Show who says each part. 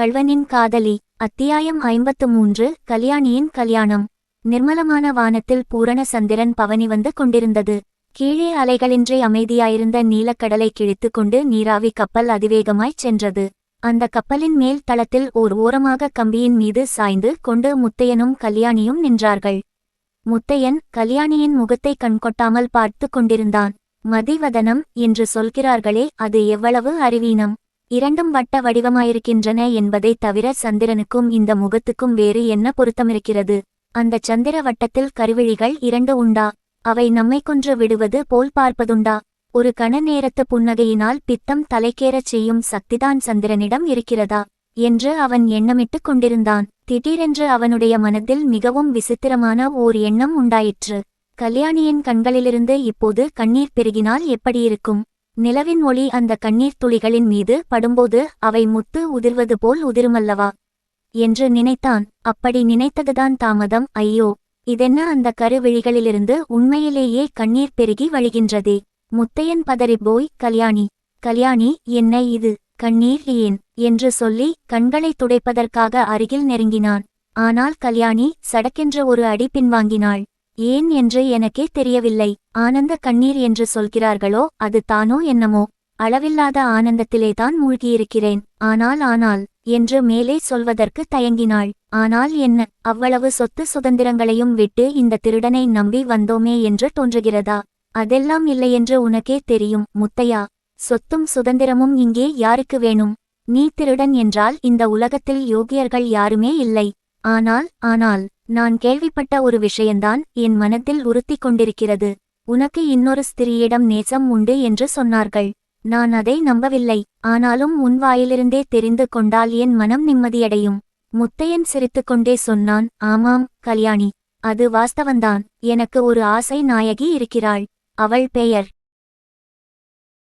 Speaker 1: கள்வனின் காதலி அத்தியாயம் ஐம்பத்து மூன்று கல்யாணியின் கல்யாணம். நிர்மலமான வானத்தில் பூரண சந்திரன் பவனி வந்து கொண்டிருந்தது. கீழே அலைகளின்றி அமைதியாயிருந்த நீலக்கடலை கிழித்துக் கொண்டு நீராவி கப்பல் அதிவேகமாய்ச் சென்றது. அந்த கப்பலின் மேல் தளத்தில் ஓர் ஓரமாக கம்பியின் மீது சாய்ந்து கொண்டு முத்தையனும் கல்யாணியும் நின்றார்கள். முத்தையன் கல்யாணியின் முகத்தை கண்கொட்டாமல் பார்த்து கொண்டிருந்தான். மதிவதனம் என்று சொல்கிறார்களே அது எவ்வளவு அறிவீனம்? இரண்டும் வட்ட வடிவமாயிருக்கின்றன என்பதைத் தவிர சந்திரனுக்கும் இந்த முகத்துக்கும் வேறு என்ன பொருத்தமிருக்கிறது? அந்த சந்திர வட்டத்தில் கருவிழிகள் இரண்டு உண்டா? அவை நம்மை கொன்று விடுவது போல் பார்ப்பதுண்டா? ஒரு கண நேரத்து புன்னகையினால் பித்தம் தலைக்கேறச் செய்யும் சக்திதான் சந்திரனிடம் இருக்கிறதா? என்று அவன் எண்ணமிட்டுக் கொண்டிருந்தான். திடீரென்று அவனுடைய மனதில் மிகவும் விசித்திரமான ஓர் எண்ணம் உண்டாயிற்று. கல்யாணியின் கண்களிலிருந்து இப்போது கண்ணீர் பெருகினால் எப்படியிருக்கும் நிலவின் ஒளி அந்த கண்ணீர் துளிகளின் மீது படும்போது அவை முத்து உதிர்வது போல் உதிருமல்லவா? என்று நினைத்தான். அப்படி நினைத்ததுதான் தாமதம். ஐயோ இதென்ன அந்த கருவிழிகளிலிருந்து உண்மையிலேயே கண்ணீர் பெருகி வழிகின்றதே? முத்தையன் பதறிப்போய் கல்யாணி கல்யாணி என்ன இது? கண்ணீர் ஏன்? என்று சொல்லி கண்களை துடைப்பதற்காக அருகில் நெருங்கினான். ஆனால் கல்யாணி சடக்கென்ற ஒரு அடி பின்வாங்கினாள். ஏன் என்று எனக்கே தெரியவில்லை. ஆனந்த கண்ணீர் என்று சொல்கிறார்களோ அது தானோ என்னமோ. அளவில்லாத ஆனந்தத்திலேதான் மூழ்கியிருக்கிறேன். ஆனால் ஆனால் என்று மேலே சொல்வதற்கு தயங்கினாள். ஆனால் என்ன அவ்வளவு சொத்து சுதந்திரங்களையும் விட்டு இந்த திருடனை நம்பி வந்தோமே என்று தோன்றுகிறதா? அதெல்லாம் இல்லையென்று உனக்கே தெரியும் முத்தையா. சொத்தும் சுதந்திரமும் இங்கே யாருக்கு வேணும்? நீ திருடன் என்றால் இந்த உலகத்தில் யோகியர்கள் யாருமே இல்லை. ஆனால் ஆனால் நான் கேள்விப்பட்ட ஒரு விஷயந்தான் என் மனத்தில் உறுத்திக் கொண்டிருக்கிறது. உனக்கு இன்னொரு ஸ்திரீயிடம் நேசம் உண்டு என்று சொன்னார்கள். நான் அதை நம்பவில்லை. ஆனாலும் உன் வாயிலிருந்தே தெரிந்து கொண்டால் என் மனம் நிம்மதியடையும். முத்தையன் சிரித்துக்கொண்டே சொன்னான் ஆமாம் கல்யாணி. அது வாஸ்தவந்தான். எனக்கு ஒரு ஆசை நாயகி இருக்கிறாள். அவள் பெயர்